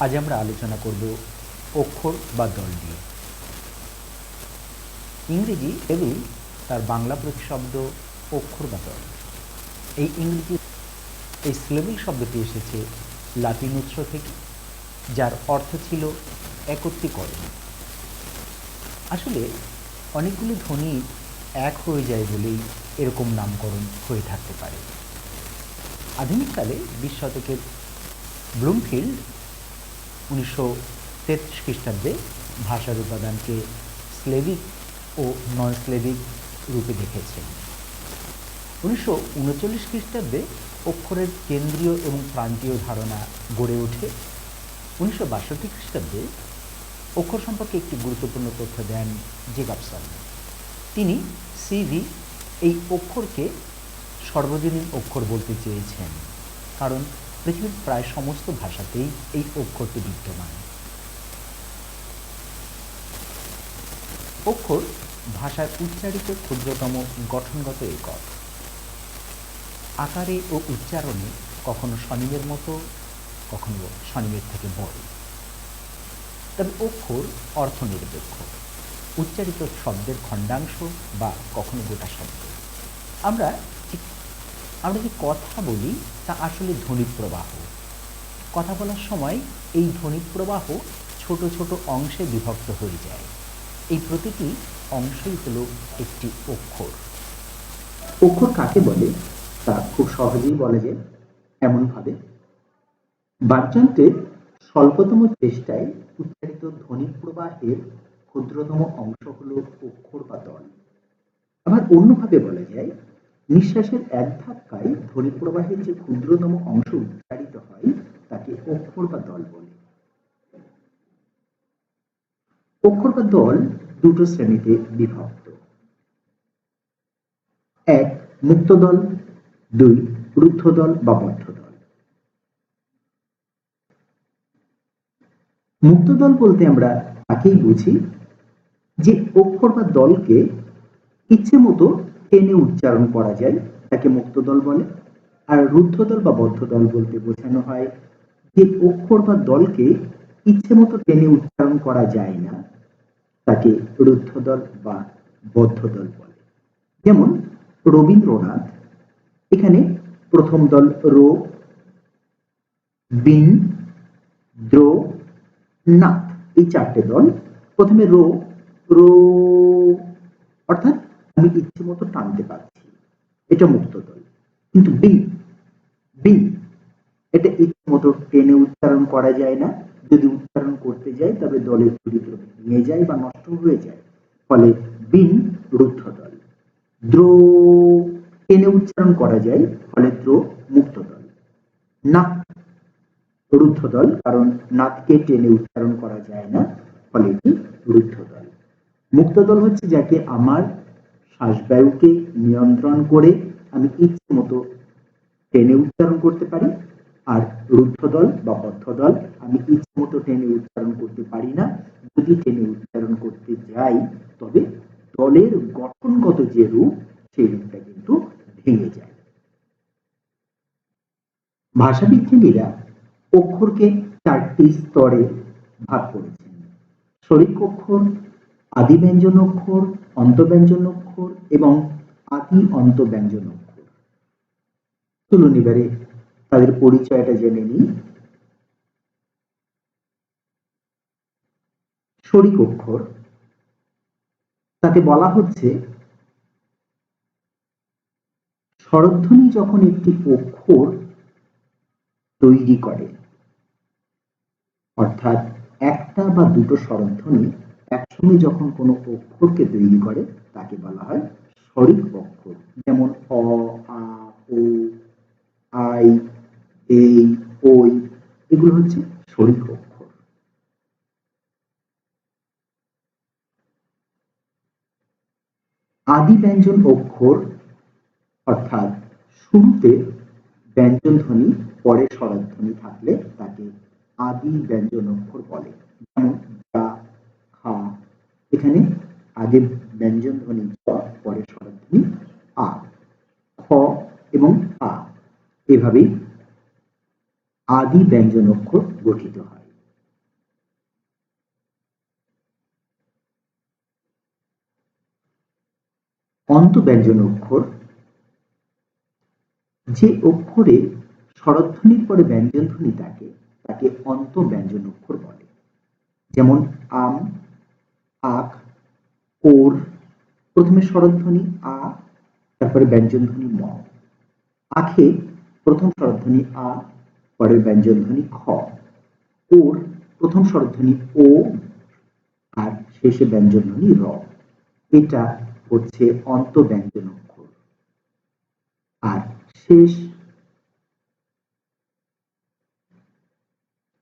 আজ আমরা আলোচনা করব অক্ষর বা দল নিয়ে। ইংরেজি এবং তার বাংলা প্রতিশব্দ অক্ষর বা দল। এই ইংরেজি এই স্লেবেল শব্দটি এসেছে লাতিন উৎস থেকে, যার অর্থ ছিল একত্রীকরণ। আসলে অনেকগুলি ধ্বনি এক হয়ে যায় বলেই এরকম নামকরণ হয়ে থাকতে পারে। আধুনিককালে বিশ শতকের ব্লুমফিল্ড উনিশশো তেত্রিশ খ্রিস্টাব্দে ভাষার উপাদানকে স্লেভিক ও নন স্লেভিক রূপে দেখেছেন উনিশশো উনচল্লিশ খ্রিস্টাব্দে অক্ষরের কেন্দ্রীয় এবং প্রান্তীয় ধারণা গড়ে ওঠে। উনিশশো বাষট্টি খ্রিস্টাব্দে অক্ষর সম্পর্কে একটি গুরুত্বপূর্ণ তথ্য দেন জেকাবসন। তিনি সিভি এই অক্ষরকে সর্বজনীন অক্ষর বলতে চেয়েছেন, কারণ পৃথিবীর প্রায় সমস্ত ভাষাতেই এই অক্ষরটি বিদ্যমান। অক্ষর ভাষার উচ্চারিত ক্ষুদ্রতম গঠনগত একক। আকারে ও উচ্চারণে কখনো স্বনিমের মতো, কখনো স্বনিমের থেকে বড়। তবে অক্ষর অর্থনিরপেক্ষ। উচ্চারিত শব্দের খণ্ডাংশ বা কখনো গোটা শব্দ। আমরা যে- আমরা যে কথা বলি, তা আসলে ধ্বনির প্রবাহ। কথা বলার সময় এই ধ্বনির প্রবাহ ছোট ছোট অংশে বিভক্ত হয়ে যায়। এই প্রতিটি অংশই হলো একটি অক্ষর। অক্ষর কাকে বলে? তা খুব সহজেই বলা যায় এমনভাবে। বাচ্যন্ত্রের স্বল্পতম চেষ্টায় উচ্চারিত ধ্বনি প্রবাহের ক্ষুদ্রতম অংশ হল অক্ষর বা দল। আবার অন্যভাবে বলা যায় নিঃশ্বাসের এক ধাক্কায় ধ্বনি প্রবাহের যে ক্ষুদ্রতম অংশ উচ্চারিত হয়, তাকে অক্ষর বা দল বলে। অক্ষর বা দল দুটো শ্রেণীতে বিভক্ত। এক, মুক্ত দল, দুই, রুদ্ধ দল বা বদ্ধ দল। মুক্ত দল বলতে আমরা তাকেই বুঝি যে অক্ষর বা দলকে ইচ্ছে মতো টেনে উচ্চারণ করা যায়, তাকে মুক্ত দল বলে। আর রুদ্ধ দল বা বদ্ধ দল বলতে বোঝানো হয় যে অক্ষর বা দলকে ইচ্ছে মতো টেনে উচ্চারণ করা যায় না, তাকে রুদ্ধ দল বা বদ্ধ দল বলে। যেমন রবীন্দ্রনাথ, এখানে প্রথম দল রো, বিন, দ্রো, নাথ, এই চারটে দল। প্রথমে রো রো, অর্থাৎ আমি ইচ্ছে মতো টানতে পারছি এটা মুক্ত দল। কিন্তু বিন বিন এটা ইচ্ছে মতো টেনে উচ্চারণ করা যায় না। যদি উচ্চারণ করতে যাই, তবে দলের চরিত্র ভেঙে যায় বা নষ্ট হয়ে যায়। ফলে বিন রুদ্ধ দল। দ্রো টেনে উচ্চারণ করা যায়, ফলে দ্রো মুক্ত দল। নাক রুদ্ধ দল, কারণ নাককে টেনে উচ্চারণ করা যায় না, ফলে এটি রুদ্ধ দল। মুক্ত দল হচ্ছে যাকে আমার শ্বাসবায়ুকে নিয়ন্ত্রণ করে আমি ইচ্ছে মতো টেনে উচ্চারণ করতে পারি। আর রুদ্ধ দল বা বদ্ধ দল আমি ইচ্ছে মতো টেনে উচ্চারণ করতে পারি না। যদি টেনে উচ্চারণ করতে যাই, তবে দলের গঠনগত যে রূপ, সেই রূপটা কিন্তু ভেঙে যায়। ভাষাবিজ্ঞানীরা অক্ষরকে চারটি স্তরে ভাগ করেছেন। শরিক অক্ষর আদি ব্যঞ্জন অক্ষর, অন্তব্যঞ্জন এবং আদি অন্ত ব্যঞ্জন অক্ষর চলুন এবারে তাদের পরিচয়টা জেনে নিই। শরিক অক্ষর তাতে বলা হচ্ছে স্বরধ্বনি যখন একটি অক্ষর তৈরি করে, অর্থাৎ একটা বা দুটো স্বরধ্বনি একসঙ্গে যখন কোনো অক্ষরকে তৈরি করে তাকে বলা হয় স্বরিক অক্ষর যেমন অ, আ, ও, আই, এই, ওই, এগুলো হচ্ছে স্বরিক অক্ষর আদি ব্যঞ্জন অক্ষর, অর্থাৎ শুরুতে ব্যঞ্জন ধ্বনি, পরে স্বরধ্বনি থাকলে তাকে আদি ব্যঞ্জন অক্ষর বলে। যেমন খা, এখানে আগে ব্যঞ্জন ধ্বনি ক পরে স্বরধ্বনি আ, খ এবং আ। এভাবেই আদি ব্যঞ্জন অক্ষর গঠিত হয়। অন্ত ব্যঞ্জন অক্ষর যে অক্ষরে স্বরধ্বনির পরে ব্যঞ্জনধ্বনি থাকে তাকে অন্ত ব্যঞ্জন অক্ষর বলে। যেমন আম, আখ ওর প্রথমে স্বরধ্বনি আ, তারপরে ব্যঞ্জন ধ্বনি ম। আখে প্রথম স্বরধ্বনি আ, পরের ব্যঞ্জন ধ্বনি খ। ওর প্রথম স্বরধ্বনি ও, আর শেষে ব্যঞ্জন ধ্বনি র। এটা হচ্ছে অন্ত ব্যঞ্জন অক্ষর আর শেষ,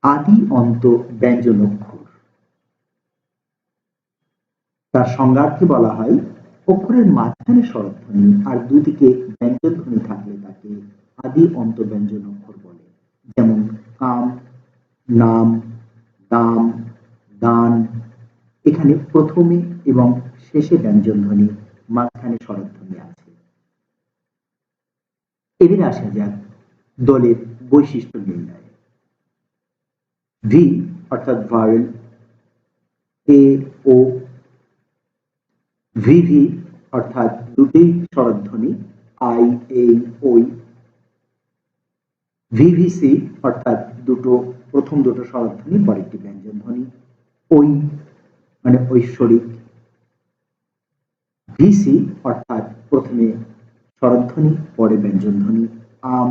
আদি অন্ত ব্যঞ্জন অক্ষর তার সংজ্ঞার্থে বলা হয়, অক্ষরের মাঝখানে স্বরধ্বনি আর দুদিকে ব্যঞ্জন ধ্বনি থাকলে তাকে আদি অন্ত ব্যঞ্জন অক্ষর বলে। যেমন কাম, নাম, দাম, দান। এখানে প্রথমে এবং শেষে ব্যঞ্জন ধ্বনি মাঝখানে স্বরধ্বনি আছে। এবার আসা যাক দলের বৈশিষ্ট্য নির্ণয়। ভি, অর্থাৎ ভার্ল এ ও ভিভি অর্থাৎ দুটি স্বরধ্বনি আই এই ওই ভিভিসি অর্থাৎ দুটো, প্রথম দুটো স্বরধ্বনি পরে একটি ব্যঞ্জন ধ্বনি ওই মানে ঐশ্বরিক। ভিসি অর্থাৎ প্রথমে স্বরধ্বনি, পরে ব্যঞ্জন ধ্বনি আম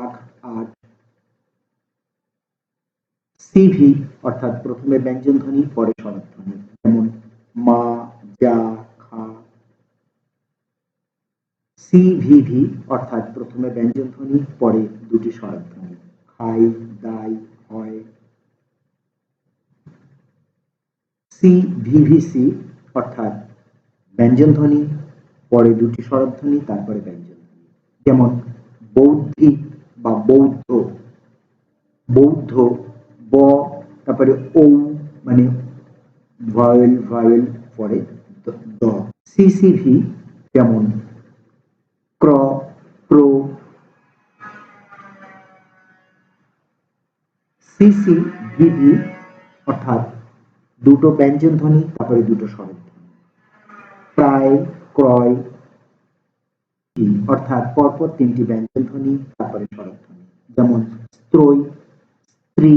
আখ আট সিভি অর্থাৎ প্রথমে ব্যঞ্জন ধ্বনি পরে স্বরধ্বনি। যেমন মা, যা খা সিভিভি অর্থাৎ প্রথমে ব্যঞ্জন ধ্বনি পরে দুটি স্বরধ্বনি। খাই, দাই, হয়। সিভিভিসি অর্থাৎ ব্যঞ্জন ধ্বনি পরে দুটি স্বরধ্বনি, তারপরে ব্যঞ্জন ধ্বনি যেমন বৌদ্ধিক বা বৌদ্ধ বৌদ্ধ, ব, তারপরে ও মানে ভয়েল ভয়েল, পরে দ। সিসিভি যেমন সিসি ভিভি অর্থাৎ দুটো ব্যঞ্জন ধ্বনি, তারপরে দুটো স্বরধ্বনি প্রায়, ক্রয় অর্থাৎ পরপর তিনটি ব্যঞ্জন ধ্বনি, তারপরে স্বরধ্বনি যেমন স্ত্রৈ স্ত্রী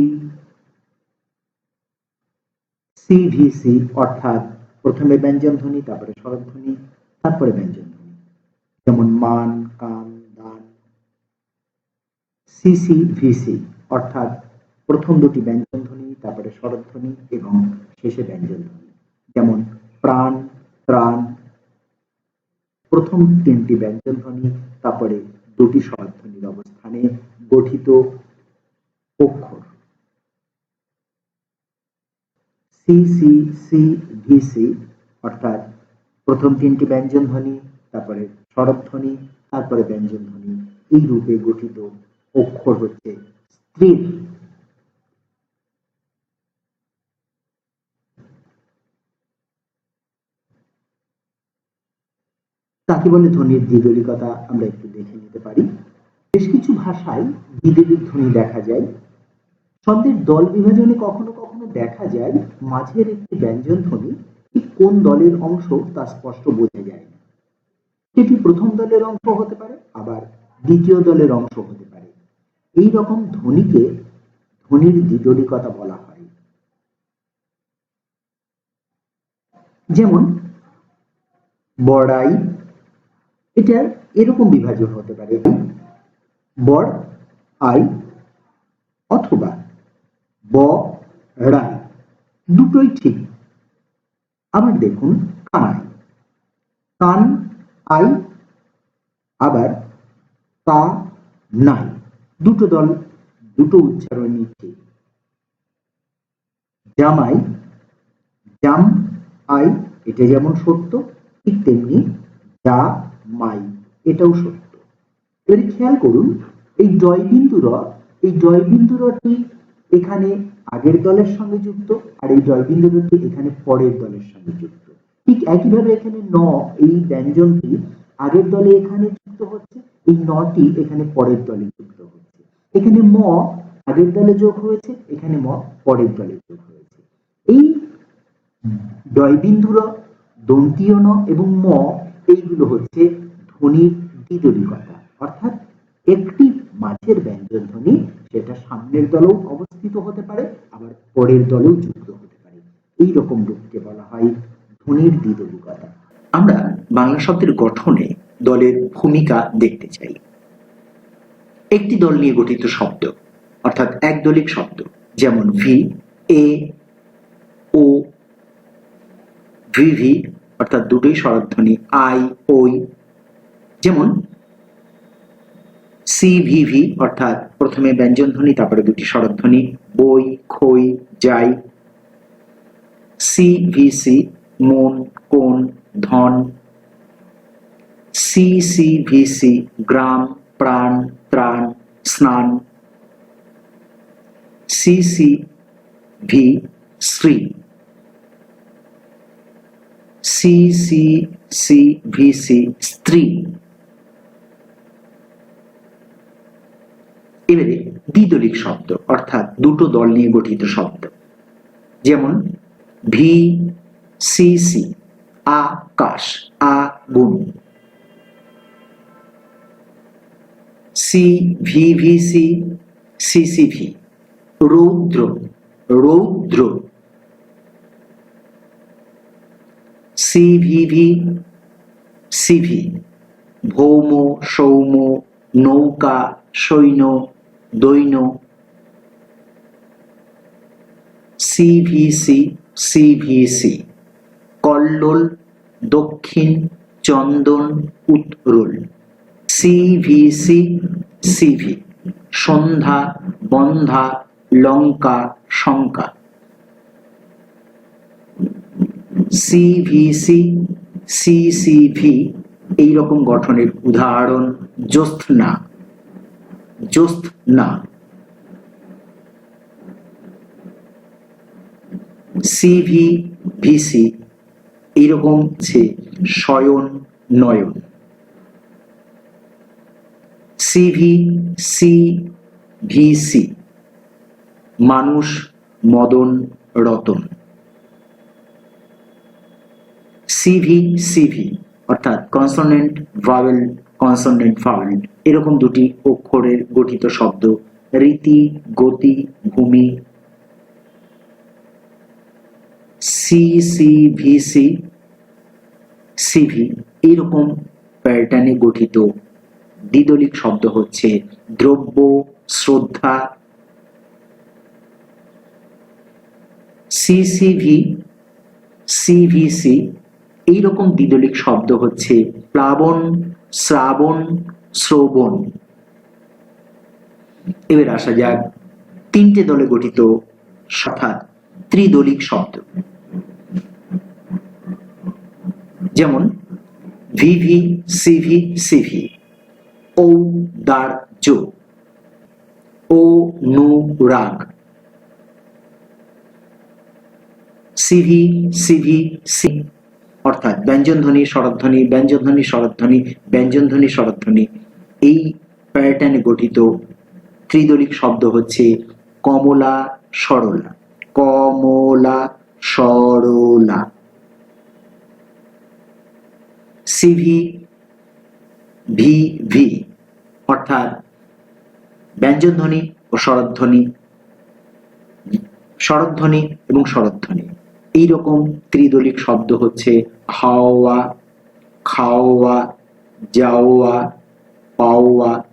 সিভিসি অর্থাৎ প্রথমে ব্যঞ্জন ধ্বনি, তারপরে স্বরধ্বনি তারপরে ব্যঞ্জন ধ্বনি। যেমন মান, কান, দান। সিসি ভিসি অর্থাৎ প্রথম দুটি ব্যঞ্জন ধ্বনি, তারপরে স্বরধ্বনি এবং শেষে ব্যঞ্জন ধ্বনি। যেমন প্রাণ, ত্রাণ, প্রথম তিনটি ব্যঞ্জন ধ্বনি, তারপরে দুটি স্বরধ্বনির অবস্থানে গঠিত অক্ষর। C C C V C অর্থাৎ প্রথম তিনটি ব্যঞ্জন ধ্বনি, তারপরে স্বরধ্বনি তারপরে ব্যঞ্জন ধ্বনি, এই রূপে গঠিত অক্ষর হচ্ছে স্ত্রীর তাকে বলে ধ্বনির দ্বিদলিকতা আমরা একটু দেখে নিতে পারি। বেশ কিছু ভাষায় দ্বিদলিক ধ্বনি দেখা যায়। শব্দের দল বিভাজনে কখনো কখনো দেখা যায়, মাঝের একটি ব্যঞ্জন ধ্বনি ঠিক কোন দলের অংশ তা স্পষ্ট বোঝা যায় না। সেটি প্রথম দলের অংশ হতে পারে, আবার দ্বিতীয় দলের অংশ হতে পারে। এই রকম ধ্বনিকে ধ্বনির দ্বিদলিকতা বলা হয়। যেমন, বড়াই এটা এরকম বিভাজন হতে পারে। বড় আই, অথবা ব রাই দুটোই ঠিক। আবার দেখুন, কানাই। কান, আই, আবার কা নাই। দুটো দল, দুটো উচ্চারণই ঠিক জামাই, জাম, আই, এটা যেমন সত্য, ঠিক তেমনি যা মাই, এটাও সত্য। এবারে খেয়াল করুন, এই জয় বিন্দুর এই জয় বিন্দুরটি এখানে আগের দলের সঙ্গে যুক্ত আর এই জয় বিন্দুরটি এখানে পরের দলের সঙ্গে যুক্ত। ঠিক একইভাবে এখানে ন, এই ব্যঞ্জনটি আগের দলে এখানে যুক্ত হচ্ছে, এই নটি এখানে পরের দলে যুক্ত হচ্ছে। এখানে ম আগের দলে যোগ হয়েছে, এখানে ম পরের দলে যোগ হয়েছে। এই জয়বিন্দুর দন্তীয় ন এবং ম এইগুলো হচ্ছে ধ্বনির দ্বিদলিকতা অর্থাৎ একটি মাঝের ব্যঞ্জন ধ্বনি, সেটা সামনের দলেও অবস্থিত হতে পারে, আবার পরের দলেও যুক্ত হতে পারে। এই রকম রূপকে বলা হয় ধ্বনির দ্বিদলিকতা আমরা বাংলা শব্দের গঠনে দলের ভূমিকা দেখতে চাই। একটি দল নিয়ে গঠিত শব্দ, অর্থাৎ একদলিক শব্দ, যেমন ভি, এ, ও ভিভি অর্থাৎ দুটোই স্বরধ্বনি আই, ওই, যেমন সি ভিভি অর্থাৎ প্রথমে ব্যঞ্জন ধ্বনি তারপরে দুটি স্বরধ্বনি বই, খই, যাই, সি ভি সি, মন কোন ধন, সি সি ভি সি, গ্রাম, প্রাণ, ত্রাণ, স্নান, C C V Shri C C C V C স্ত্রী। এবারে দ্বিদলিক শব্দ, অর্থাৎ দুটো দল নিয়ে গঠিত শব্দ। যেমন ভি সি সি আকাশ, আগুন। C V V C C C V রৌদ্র রৌদ্র। C V V C V ভৌম, সৌম, নৌকা, সৈন্য, দৈন্য সিভিসি সিভিসি কল্লোল, দক্ষিণ, চন্দন উত্তরোল সিভিসি সিভি সন্ধ্যা, বন্ধা, লঙ্কা, শঙ্কা। সিভিসি সিসিভি এইরকম গঠনের উদাহরণ জ্যোৎস্না। জ্যোৎস্না। সিভি ভিসি এইরকম আছে শয়ন, নয়ন। C V C V C মানুষ, মদন, রতন। সিভি সিভি অর্থাৎ কনসোনেন্ট ভাওয়েল কনসোনেন্ট ভাওয়েল এরকম দুটি অক্ষরের গঠিত শব্দ, রীতি, গতি, ভূমি। C C V C C V এইরকম প্যাটার্নে গঠিত। দ্বিদলিক শব্দ হচ্ছে দ্রব্য, শ্রদ্ধা। সিসিভি সিভিসি এইরকম দ্বিদলিক শব্দ হচ্ছে প্লাবন, শ্রাবণ, শ্রবণ। এবার আসা যাক তিনটে দলে গঠিত অর্থাৎ ত্রিদলিক শব্দ। যেমন, ভিভি, সিভি সিভি ও দার জো ও নু, রাগ। C V C V, C. অর্থাৎ ব্যঞ্জনধ্বনি স্বরধ্বনি ব্যঞ্জনধ্বনি স্বরধ্বনি ব্যঞ্জনধ্বনি স্বরধ্বনি এই প্যাটার্নে গঠিত ত্রিদলিক শব্দ হচ্ছে কমলা সরলা। কমলা সরলা। সিভি ভি ভি অর্থাৎ ব্যঞ্জনধ্বনি ও স্বরধ্বনি স্বরধ্বনি এবং স্বরধ্বনি এইরকম ত্রিদলিক শব্দ হচ্ছে হাওয়া খাওয়া, যাওয়া, পাওয়া,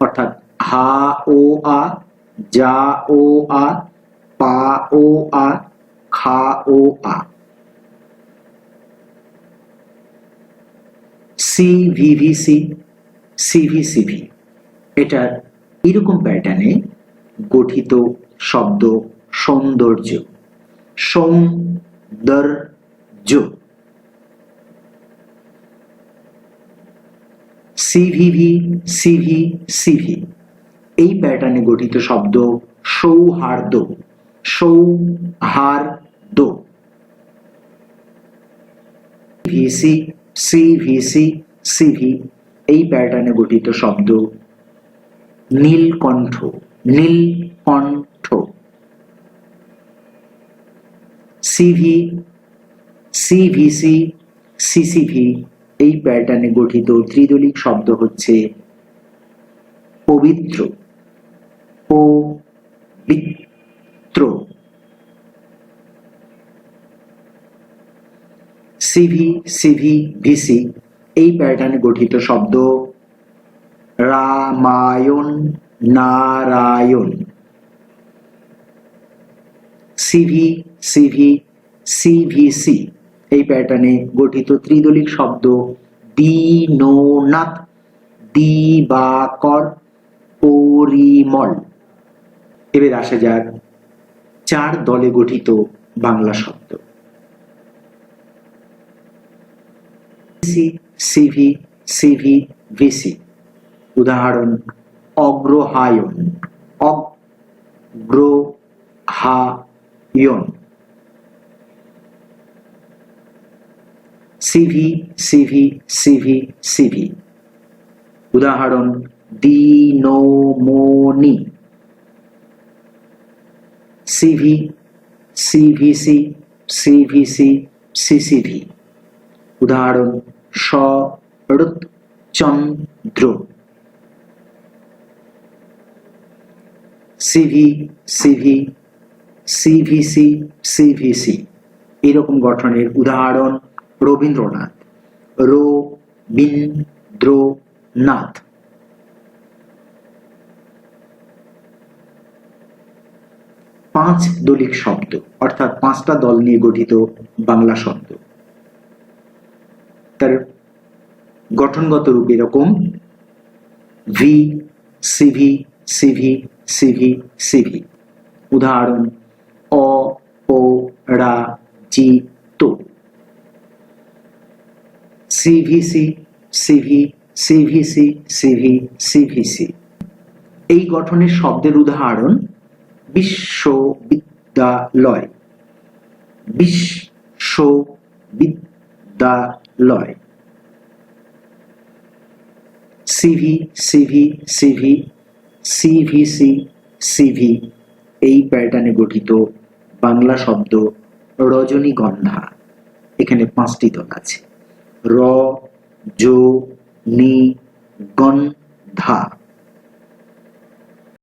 অর্থাৎ হা ও আ, যা ও আ, পা ও আ, খা ও আ। সিভিভিসি সিভিসিভি এটার এরকম প্যাটার্নে গঠিত শব্দ সৌন্দর্য। সৌন্দর্য সিভিভি, সিভি সিভি। এই প্যাটার্নে গঠিত শব্দ সৌহার্দ্য সৌহার্দ্য। V C C V C, C V. এই প্যাটার্নে গঠিত শব্দ নীলকণ্ঠ নীলকণ্ঠ। সিভি সিভিসি সিসিভি এই প্যাটার্নে গঠিত ত্রিদলিক শব্দ হচ্ছে পবিত্র পবিত্র। সিভি সিভি ভিসি এই প্যাটার্নে গঠিত শব্দ Ramayana, Narayan. C V C V C V C এই প্যাটার্নে গঠিত ত্রিদলিক শব্দ দীনোনাথ দিবাকর পরিমল। এবার আসা যাক চার দলে গঠিত বাংলা শব্দ। C C V C V V C উদাহরণ, অগ্রহায়ণ অগ্রহায়ণ। C V C V C V C V উদাহরণ দিনমণি C V C V C C V C C C V উদাহরণ Sharat Chandra C V C V C V C C V C এরকম গঠনের উদাহরণ রবীন্দ্রনাথ। রবীন্দ্রনাথ। পাঁচ দলিক শব্দ, অর্থাৎ পাঁচটা দল নিয়ে গঠিত বাংলা শব্দ। তার গঠনগত রূপ এরকম, V, C V C V C V C V. উদাহরণ, অ, ও, রা, জি তো C V C C V C V C C V C V C এই গঠনের শব্দের উদাহরণ বিশ্ববিদ্যালয়। বিশ্ববিদ্যালয়। C V C V C V C V C C V এই প্যাটার্নে গঠিত বাংলা শব্দ রজনীগন্ধা। এখানে পাঁচটি দল আছে। র জো নি গন্ধা